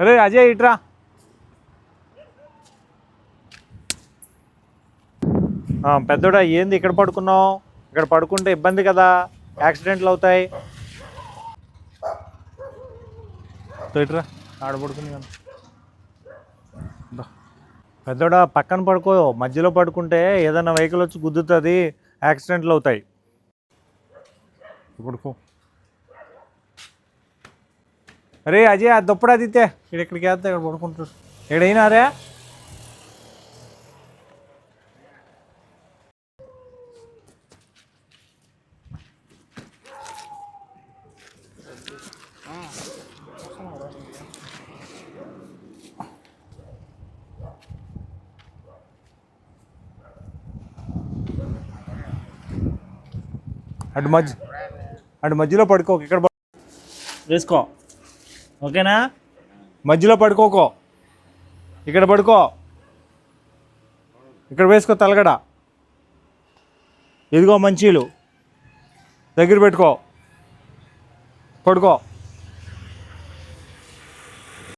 అరే అజయ్ ఇట్రా. పెద్దోడా ఏంది ఇక్కడ పడుకున్నావు? ఇక్కడ పడుకుంటే ఇబ్బంది కదా? యాక్సిడెంట్లు అవుతాయి. ఇట్రా ఆడ పడుకుంది కదా. పెద్దోడా పక్కన పడుకో. మధ్యలో పడుకుంటే ఏదైనా వెహికల్ వచ్చి గుద్దుతుంది యాక్సిడెంట్లు అవుతాయి. పడుకో అరే అజయ్ ఆ దుప్పడు అది ఇక్కడ ఇక్కడికి వేస్తే ఇక్కడ పడుకుంటారు ఎక్కడైనా రే. అటు మధ్య అటు మధ్యలో పడుకో ఇక్కడ వేసుకో. ఓకేనా? మధ్యలో పడుకోకో. ఇక్కడ పడుకో. ఇక్కడ వేసుకో తలగడ. ఇదిగో మంచీలు. దగ్గర పెట్టుకో. పడుకో.